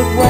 of ways.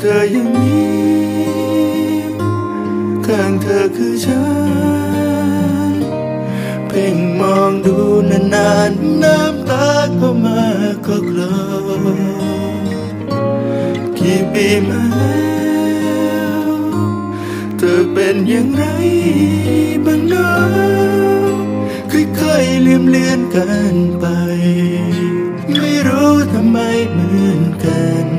เธอยังมีข้างเธอคือฉัน เพ่งมองดูนานๆน้ำตาก็มาก็กลอกี่ปีมาแล้วเธอเป็นอย่างไรบ้างเนาะค่อยๆเลืมเลือนกันไป ไม่รู้ทำไมเหมือนกัน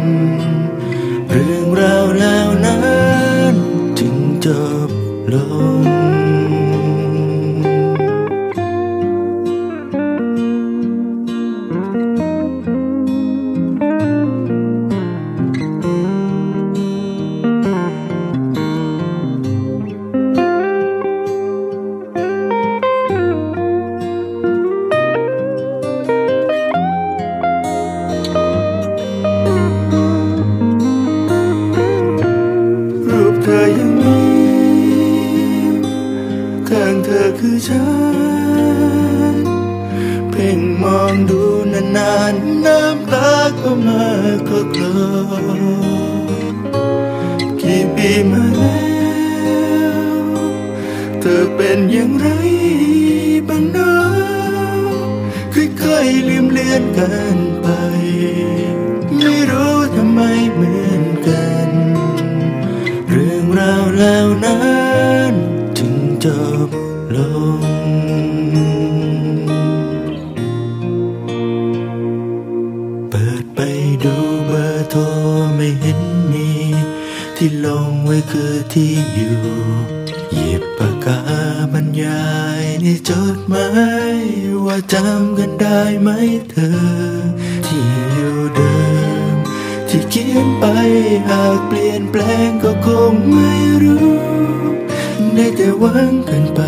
กี่ปีมาแล้ว เธอเป็นอย่างไรบ้างนะค่อยๆลืมเลือนกันไป ไม่รู้ทำไมเหมือนกัน เรื่องราวแล้วนั้นจึงจบ ว้คือที่อยู่ หยิบปากกาบรรยายในจดหมายว่าจำกันได้ไหมเธอ ที่อยู่เดิม ที่เขียนไปหากเปลี่ยนแปลงก็คงไม่รู้ ได้แต่หวังกันไป